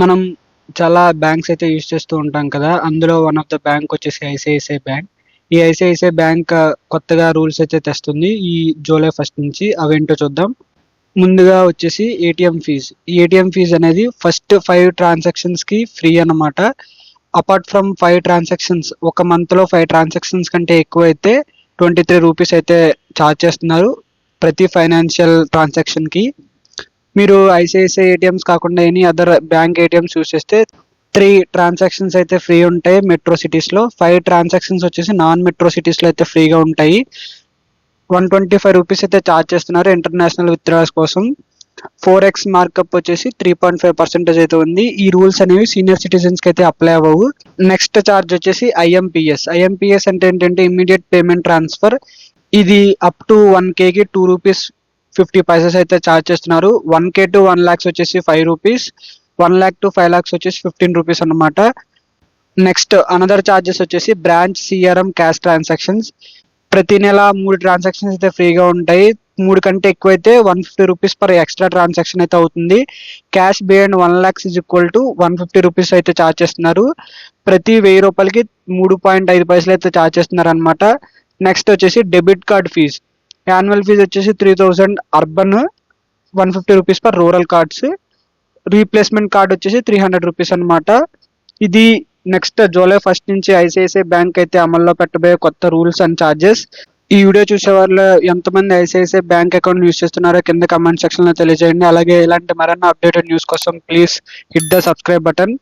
మనం చాలా బ్యాంక్స్ అయితే యూజ్ చేస్తూ ఉంటాం కదా. అందులో వన్ ఆఫ్ ద బ్యాంక్ వచ్చేసి ఐసిఐసిఐ బ్యాంక్ ఈ ఐసిఐసిఐ బ్యాంక్ కొత్తగా రూల్స్ అయితే తెస్తుంది ఈ జూలై ఫస్ట్ నుంచి అవేంటో చూద్దాం. ముందుగా వచ్చేసి ఏటీఎం ఫీజ్ ఈ ఏటీఎం ఫీజ్ అనేది ఫస్ట్ ఫైవ్ ట్రాన్సాక్షన్స్కి ఫ్రీ అన్నమాట. అపార్ట్ ఫ్రమ్ ఫైవ్ ట్రాన్సాక్షన్స్ ఒక మంత్లో ఫైవ్ ట్రాన్సాక్షన్స్ కంటే ఎక్కువ అయితే ట్వంటీ త్రీ రూపీస్ అయితే ఛార్జ్ చేస్తున్నారు ప్రతి ఫైనాన్షియల్ ట్రాన్సాక్షన్కి. మీరు ఐసిఐసిఐ ఏటీఎంస్ కాకుండా any other bank ATMs use చేస్తే త్రీ ట్రాన్సాక్షన్స్ అయితే ఫ్రీ ఉంటాయి మెట్రో సిటీస్లో ఫైవ్ ట్రాన్సాక్షన్స్ వచ్చేసి నాన్ మెట్రో సిటీస్లో అయితే ఫ్రీగా ఉంటాయి. వన్ ట్వంటీ ఫైవ్ రూపీస్ అయితే ఛార్జ్ చేస్తున్నారు ఇంటర్నేషనల్ విత్డ్రాస్ కోసం. ఫోర్ ఎక్స్ మార్కప్ వచ్చేసి త్రీ పాయింట్ ఫైవ్ పర్సెంటేజ్ అయితే ఉంది. ఈ రూల్స్ అనేవి సీనియర్ సిటిజన్స్కి అయితే అప్లై అవ్వవు. నెక్స్ట్ ఛార్జ్ వచ్చేసి ఐఎంపిఎస్ ఐఎంపిఎస్ అంటే ఏంటంటే ఇమీడియట్ పేమెంట్ ట్రాన్స్ఫర్ ఇది అప్ టు వన్ కేకి టూ రూపీస్ ఫిఫ్టీ పైసెస్ అయితే ఛార్జ్ చేస్తున్నారు. One K to one lakhs వచ్చేసి five rupees one lakh to five lakhs వచ్చేసి ఫిఫ్టీన్ రూపీస్ అన్నమాట. నెక్స్ట్ అనదర్ ఛార్జెస్ వచ్చేసి బ్రాంచ్ సిఆర్ఎం క్యాష్ ట్రాన్సాక్షన్స్ ప్రతి నెల మూడు ట్రాన్సాక్షన్స్ అయితే ఫ్రీగా ఉంటాయి. మూడు కంటే ఎక్కువ అయితే one fifty rupees per extra transaction అయితే అవుతుంది. Cash beyond one lakhs is equal to one fifty rupees అయితే ఛార్జ్ చేస్తున్నారు. ప్రతి వెయ్యి రూపాయలకి మూడు పాయింట్ ఐదు పైసలు అయితే ఛార్జ్ చేస్తున్నారు అనమాట నెక్స్ట్ వచ్చేసి debit card fee annual fee వచ్చేసి three thousand urban one fifty rupees per rural cards replacement card వచ్చేసి త్రీ హండ్రెడ్ రూపీస్ అనమాట ఇది నెక్స్ట్ జూలై ఫస్ట్ నుంచి ఐసిఐసిఐ బ్యాంక్ అయితే అమల్లో పెట్టబోయే కొత్త రూల్స్ అండ్ ఛార్జెస్ ఈ వీడియో చూసే వాళ్ళు ఎంతమంది ఐసిఐసిఐ బ్యాంక్ అకౌంట్ యూస్ చేస్తున్నారో కింద కమెంట్ సెక్షన్లో తెలియజేయండి. అలాగే ఇలాంటి మరన్న అప్డేటెడ్ న్యూస్ కోసం please hit the subscribe button